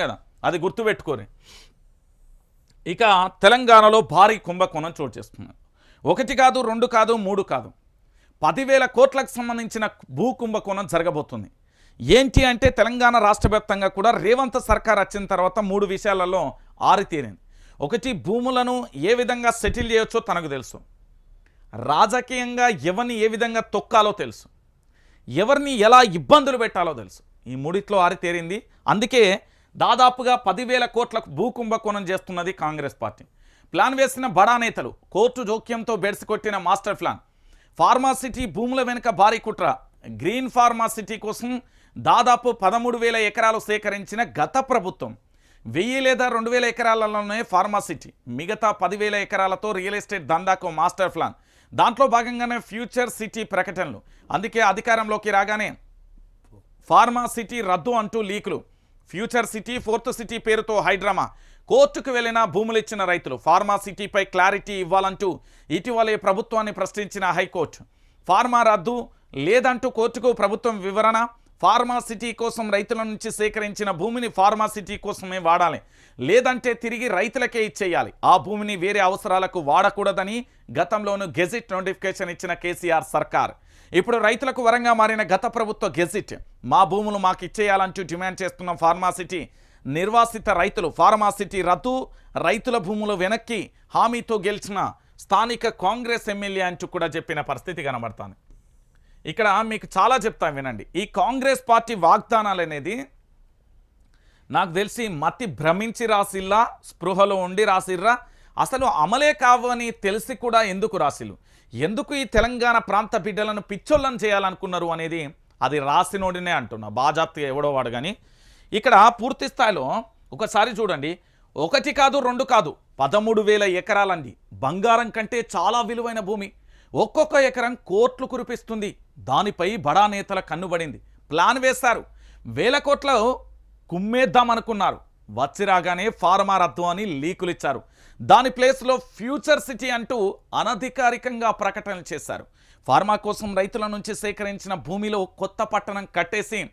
కదా అది గుర్తుపెట్టుకోరి ఇక తెలంగాణలో భారీ కుంభకోణం చోటు చేస్తుంది ఒకటి కాదు రెండు కాదు మూడు కాదు. పదివేల కోట్లకు సంబంధించిన భూ కుంభకోణం జరగబోతుంది. ఏంటి అంటే తెలంగాణ రాష్ట్ర వ్యాప్తంగా కూడా రేవంత్ సర్కార్ వచ్చిన తర్వాత మూడు విషయాలలో ఆరితేరింది ఒకటి భూములను ఏ విధంగా సెటిల్ చేయొచ్చో తనకు తెలుసు. రాజకీయంగా ఎవరిని ఏ విధంగా తొక్కాలో తెలుసు. ఎవరిని ఎలా ఇబ్బందులు పెట్టాలో తెలుసు. ఈ మూడిట్లో ఆరితేరింది అందుకే దాదాపుగా పదివేల కోట్లకు భూ కుంభకోణం చేస్తున్నది కాంగ్రెస్ పార్టీ. ప్లాన్ వేసిన బడా నేతలు కోర్టు జోక్యంతో బెడిసికొట్టిన మాస్టర్ ప్లాన్. ఫార్మాసిటీ భూముల వెనుక భారీ కుట్ర. గ్రీన్ ఫార్మాసిటీ కోసం దాదాపు పదమూడు వేల ఎకరాలు సేకరించిన గత ప్రభుత్వం. వెయ్యి లేదా రెండు వేల ఎకరాలలోనే ఫార్మాసిటీ మిగతా పదివేల ఎకరాలతో రియల్ ఎస్టేట్ దందాకు మాస్టర్ ప్లాన్. దాంట్లో భాగంగానే ఫ్యూచర్ సిటీ ప్రకటనలు. అందుకే అధికారంలోకి రాగానే ఫార్మా సిటీ రద్దు అంటూ లీకులు. ఫ్యూచర్ సిటీ ఫోర్త్ సిటీ పేరుతో హైడ్రామా. కోర్టుకు వెళ్ళిన భూములు ఇచ్చిన రైతులు ఫార్మా సిటీపై క్లారిటీ ఇవ్వాలంటూ ఇటీవలే ప్రభుత్వాన్ని ప్రశ్నించిన హైకోర్టు. ఫార్మా రద్దు లేదంటూ కోర్టుకు ప్రభుత్వం వివరణ? ఫార్మాసిటీ కోసం రైతుల నుంచి సేకరించిన భూమిని ఫార్మాసిటీ కోసమే వాడాలి. లేదంటే తిరిగి రైతులకే ఇచ్చేయాలి. ఆ భూమిని వేరే అవసరాలకు వాడకూడదని గతంలోనూ గెజిట్ నోటిఫికేషన్ ఇచ్చిన కేసీఆర్ సర్కార్. ఇప్పుడు రైతులకు వరంగా మారిన గత ప్రభుత్వ గెజిట్. మా భూములు మాకు ఇచ్చేయాలంటూ డిమాండ్ చేస్తున్న ఫార్మాసిటీ నిర్వాసిత రైతులు ఫార్మాసిటీ రద్దు రైతుల భూములు వెనక్కి హామీతో గెలిచిన స్థానిక కాంగ్రెస్ ఎమ్మెల్యే అంటూ కూడా చెప్పిన పరిస్థితి కనబడుతుంది. ఇక్కడ మీకు చాలా చెప్తాను వినండి. ఈ కాంగ్రెస్ పార్టీ వాగ్దానాలు అనేది నాకు తెలిసి మతి భ్రమించి రాసిల్లా స్పృహలో ఉండి రాసిర్రా. అసలు అమలే కావని తెలిసి కూడా ఎందుకు రాసిలు ఎందుకు ఈ తెలంగాణ ప్రాంత బిడ్డలను పిచ్చోళ్ళని చేయాలనుకున్నారు అనేది అది రాసినోడినే అంటున్నా. బాజాప్తి ఎవడో వాడు కానీ ఇక్కడ పూర్తి స్థాయిలో ఒకసారి చూడండి. ఒకటి కాదు రెండు కాదు. పదమూడు వేల ఎకరాలండి. బంగారం కంటే చాలా విలువైన భూమి. ఒక్కొక్క ఎకరం కోట్లు కురిపిస్తుంది. దానిపై బడా నేతల కన్నుబడింది ప్లాన్ వేశారు. వేల కోట్ల కుమ్మేద్దామనుకున్నారు వచ్చి రాగానే ఫార్మా రద్దు అని లీకులు ఇచ్చారు దాని ప్లేస్లో ఫ్యూచర్ సిటీ అంటూ అనధికారికంగా ప్రకటనలు చేశారు. ఫార్మా కోసం రైతుల నుంచి సేకరించిన భూమిలో కొత్త పట్టణం కట్టేసి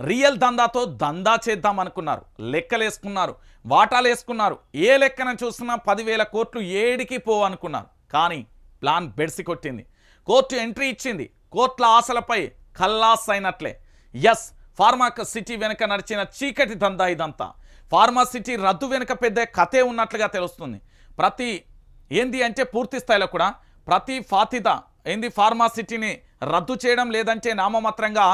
రియల్ దందాతో దందా చేద్దాం అనుకున్నారు. లెక్కలేసుకున్నారు. వాటాలు వేసుకున్నారు ఏ లెక్కన చూసినా పదివేల కోట్లు ఏడికి పో అనుకున్నారు. కానీ ప్లాన్ బెడిసి కొట్టింది. కోర్టు ఎంట్రీ ఇచ్చింది. కోట్ల ఆశలపై ఖల్లాస్ అయినట్లే ఎస్ ఫార్మా సిటీ వెనుక నడిచిన చీకటి దందా ఇదంతా. ఫార్మా సిటీ రద్దు వెనుక పెద్ద కథే ఉన్నట్లుగా తెలుస్తుంది. ప్రతి ఏంది అంటే పూర్తి స్థాయిలో కూడా ప్రతి ఫాతిద ఏంది ఫార్మా సిటీని రద్దు చేయడం లేదంటే నామమాత్రంగా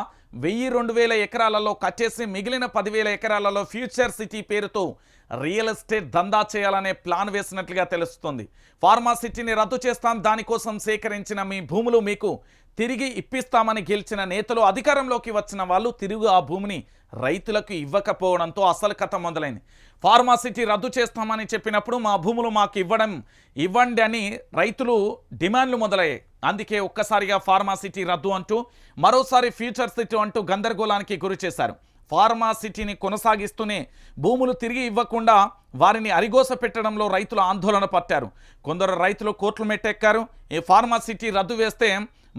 వెయ్యి రెండు వేల ఎకరాలలో కట్టేసి మిగిలిన పదివేల ఎకరాలలో ఫ్యూచర్ సిటీ పేరుతో రియల్ ఎస్టేట్ దందా చేయాలనే ప్లాన్ వేసినట్లుగా తెలుస్తుంది. ఫార్మా సిటీని రద్దు చేస్తాం దానికోసం సేకరించిన మీ భూములు మీకు తిరిగి ఇప్పిస్తామని గెలిచిన నేతలు అధికారంలోకి వచ్చిన వాళ్ళు తిరుగు ఆ భూమిని రైతులకు ఇవ్వకపోవడంతో అసలు కథ మొదలైంది. ఫార్మాసిటీ రద్దు చేస్తామని చెప్పినప్పుడు మా భూములు మాకు ఇవ్వడం ఇవ్వండి అని రైతులు డిమాండ్లు మొదలయ్యాయి. అందుకే ఒక్కసారిగా ఫార్మాసిటీ రద్దు అంటూ మరోసారి ఫ్యూచర్ సిటీ అంటూ గందరగోళానికి గురి చేశారు. ఫార్మాసిటీని కొనసాగిస్తూనే భూములు తిరిగి ఇవ్వకుండా వారిని అరిగోస పెట్టడంలో రైతులు ఆందోళన పట్టారు. కొందరు రైతులు కోర్టులు మెట్టెక్కారు. ఈ ఫార్మాసిటీ రద్దు వేస్తే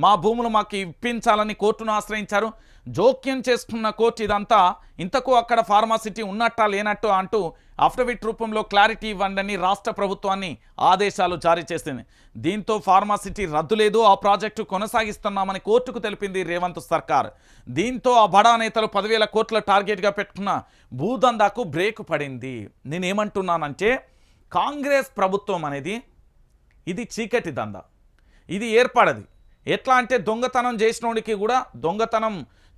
మా భూములు మాకు ఇప్పించాలని కోర్టును ఆశ్రయించారు. జోక్యం చేసుకున్న కోర్టు ఇదంతా ఇంతకు అక్కడ ఫార్మాసిటీ ఉన్నట్టా లేనట్టు అంటూ అఫిడవిట్ రూపంలో క్లారిటీ ఇవ్వండి రాష్ట్ర ప్రభుత్వాన్ని ఆదేశాలు జారీ చేసింది. దీంతో ఫార్మాసిటీ రద్దు లేదు ఆ ప్రాజెక్టు కొనసాగిస్తున్నామని కోర్టుకు తెలిపింది రేవంత్ సర్కార్. దీంతో ఆ బడా నేతలు పదివేల కోట్ల టార్గెట్గా పెట్టుకున్న భూదందాకు బ్రేక్ పడింది. నేనేమంటున్నానంటే కాంగ్రెస్ ప్రభుత్వం అనేది ఇది చీకటి దందా. ఇది ఏర్పడది. ఎట్లా అంటే దొంగతనం చేసినోడికి కూడా దొంగతనం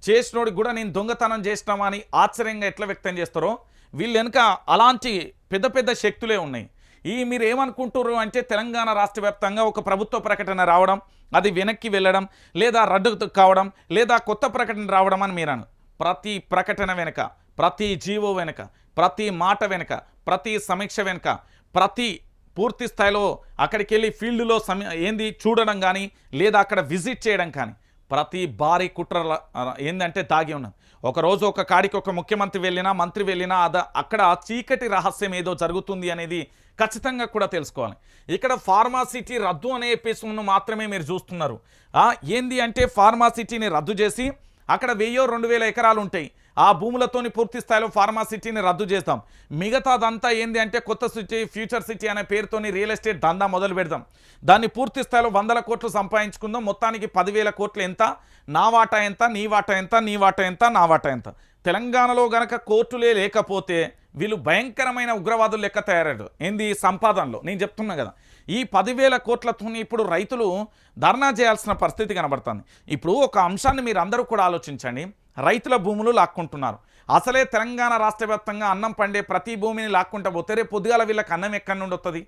చేసినోడికి కూడా నేను దొంగతనం చేసినామా అని ఆశ్చర్యంగా ఎట్లా వ్యక్తం చేస్తారో వీళ్ళు వెనుక అలాంటి పెద్ద పెద్ద శక్తులే ఉన్నాయి. ఈ మీరు ఏమనుకుంటున్నారు అంటే తెలంగాణ రాష్ట్ర వ్యాప్తంగా ఒక ప్రభుత్వ ప్రకటన రావడం అది వెనక్కి వెళ్ళడం లేదా రద్దు కావడం లేదా కొత్త ప్రకటన రావడం అని మీరాను ప్రతి ప్రకటన వెనుక ప్రతి జీవో వెనుక ప్రతి మాట వెనుక ప్రతి సమీక్ష వెనుక ప్రతి పూర్తి స్థాయిలో అక్కడికి వెళ్ళి ఫీల్డ్లో సమీ ఏంది చూడడం కానీ లేదా అక్కడ విజిట్ చేయడం కానీ ప్రతి భారీ కుట్ర ఏందంటే దాగి ఉన్నది. ఒకరోజు ఒక కాడికి ఒక ముఖ్యమంత్రి వెళ్ళినా మంత్రి వెళ్ళినా అద అక్కడ చీకటి రహస్యం ఏదో జరుగుతుంది అనేది ఖచ్చితంగా కూడా తెలుసుకోవాలి. ఇక్కడ ఫార్మాసిటీ రద్దు అనే ఎపిసోడ్ను మాత్రమే మీరు చూస్తున్నారు. ఏంది అంటే ఫార్మాసిటీని రద్దు చేసి అక్కడ వెయ్యో రెండు వేల ఎకరాలు ఉంటాయి. ఆ భూములతోని పూర్తి స్థాయిలో ఫార్మా సిటీని రద్దు చేస్తాం. మిగతాదంతా ఏంది అంటే కొత్త సిటీ ఫ్యూచర్ సిటీ అనే పేరుతోని రియల్ ఎస్టేట్ దందా మొదలు పెడదాం. దాన్ని పూర్తి స్థాయిలో వందల కోట్లు సంపాదించుకుందాం. మొత్తానికి పదివేల కోట్లు ఎంత? నా వాటా ఎంత? నీ వాటా ఎంత? నీ వాటా ఎంత? నా వాటా ఎంత? తెలంగాణలో గనక కోర్టులే లేకపోతే వీళ్ళు భయంకరమైన ఉగ్రవాదులు లెక్క తయారాడు ఏంది? సంపాదనలో. నేను చెప్తున్నా కదా. ఈ పదివేల కోట్లతో ఇప్పుడు రైతులు ధర్నా చేయాల్సిన పరిస్థితి కనబడుతుంది. ఇప్పుడు ఒక అంశాన్ని మీరు అందరూ కూడా ఆలోచించండి. రైతుల భూములు లాక్కుంటున్నారు. అసలే తెలంగాణ రాష్ట్ర వ్యాప్తంగా అన్నం పండే ప్రతి భూమిని లాక్కుంటా పోతే రేపు పొద్దుగాల వీళ్ళకి అన్నం ఎక్కడి నుండి వస్తుంది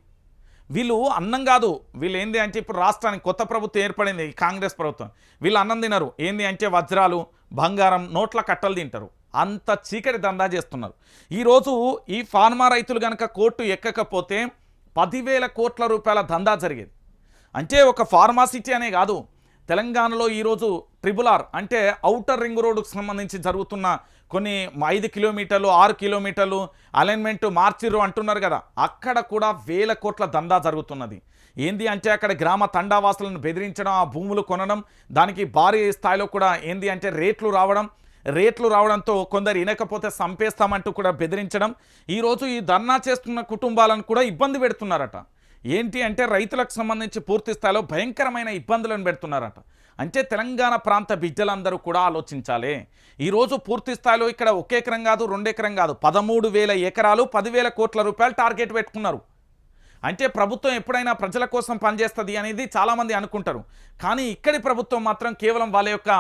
వీళ్ళు అన్నం కాదు. వీళ్ళు ఏంది అంటే ఇప్పుడు రాష్ట్రానికి కొత్త ప్రభుత్వం ఏర్పడింది కాంగ్రెస్ ప్రభుత్వం. వీళ్ళు అన్నం తినరు. ఏంది అంటే వజ్రాలు బంగారం నోట్ల కట్టలు తింటారు. అంత చీకటి దందా చేస్తున్నారు. ఈరోజు ఈ ఫార్మా రైతులు కనుక కోర్టు ఎక్కకపోతే పదివేల కోట్ల రూపాయల దందా జరిగేది. అంటే ఒక ఫార్మాసిటీ అనే కాదు తెలంగాణలో ఈరోజు ట్రిబుల్ ఆర్ అంటే ఔటర్ రింగ్ రోడ్డుకు సంబంధించి జరుగుతున్న కొన్ని ఐదు కిలోమీటర్లు ఆరు కిలోమీటర్లు అలైన్మెంట్ మార్చిర్రు అంటున్నారు కదా అక్కడ కూడా వేల కోట్ల దందా జరుగుతున్నది. ఏంది అంటే అక్కడ గ్రామ తండావాసులను బెదిరించడం ఆ భూములు కొనడం దానికి భారీ స్థాయిలో కూడా ఏంది అంటే రేట్లు రావడం రేట్లు రావడంతో కొందరు వినకపోతే సంపేస్తామంటూ కూడా బెదిరించడం ఈరోజు ఈ ధర్నా చేస్తున్న కుటుంబాలను కూడా ఇబ్బంది పెడుతున్నారట. ఏంటి అంటే రైతులకు సంబంధించి పూర్తి స్థాయిలో భయంకరమైన ఇబ్బందులను పెడుతున్నారట. అంటే తెలంగాణ ప్రాంత బిడ్డలందరూ కూడా ఆలోచించాలి. ఈరోజు పూర్తి స్థాయిలో ఇక్కడ ఒక ఎకరం కాదు రెండు ఎకరం కాదు పదమూడు వేల ఎకరాలు పదివేల కోట్ల రూపాయలు టార్గెట్ పెట్టుకున్నారు. అంటే ప్రభుత్వం ఎప్పుడైనా ప్రజల కోసం పనిచేస్తుంది అనేది చాలామంది అనుకుంటారు. కానీ ఇక్కడి ప్రభుత్వం మాత్రం కేవలం వాళ్ళ యొక్క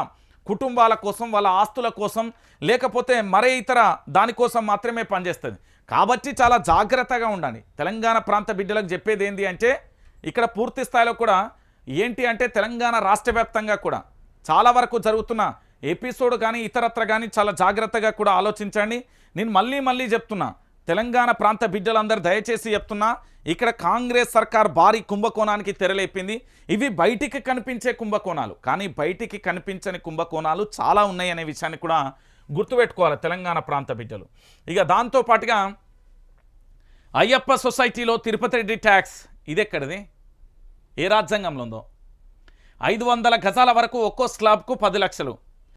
కుటుంబాల కోసం వాళ్ళ ఆస్తుల కోసం లేకపోతే మరే ఇతర దానికోసం మాత్రమే పనిచేస్తుంది. కాబట్టి చాలా జాగ్రత్తగా ఉండాలి. తెలంగాణ ప్రాంత బిడ్డలకు చెప్పేది ఏంటి అంటే ఇక్కడ పూర్తి స్థాయిలో కూడా ఏంటి అంటే తెలంగాణ రాష్ట్ర వ్యాప్తంగా కూడా చాలా వరకు జరుగుతున్న ఎపిసోడ్ కానీ ఇతరత్ర కానీ చాలా జాగ్రత్తగా కూడా ఆలోచించండి. నేను మళ్ళీ మళ్ళీ చెప్తున్నా తెలంగాణ ప్రాంత బిడ్డలందరూ దయచేసి చెప్తున్నా ఇక్కడ కాంగ్రెస్ సర్కార్ భారీ కుంభకోణానికి తెరలేపింది. ఇవి బయటికి కనిపించే కుంభకోణాలు. కానీ బయటికి కనిపించని కుంభకోణాలు చాలా ఉన్నాయి అనే విషయాన్ని కూడా గుర్తుపెట్టుకోవాలి తెలంగాణ ప్రాంత బిడ్డలు. ఇక దాంతో పాటుగా అయ్యప్ప సొసైటీలో తిరుపతి రెడ్డి ట్యాక్స్ ఇదెక్కడిది? ఏ రాజ్యాంగంలో ఉందో? ఐదు వందల గజాల వరకు ఒక్కో స్లాబ్కు పది లక్షలు.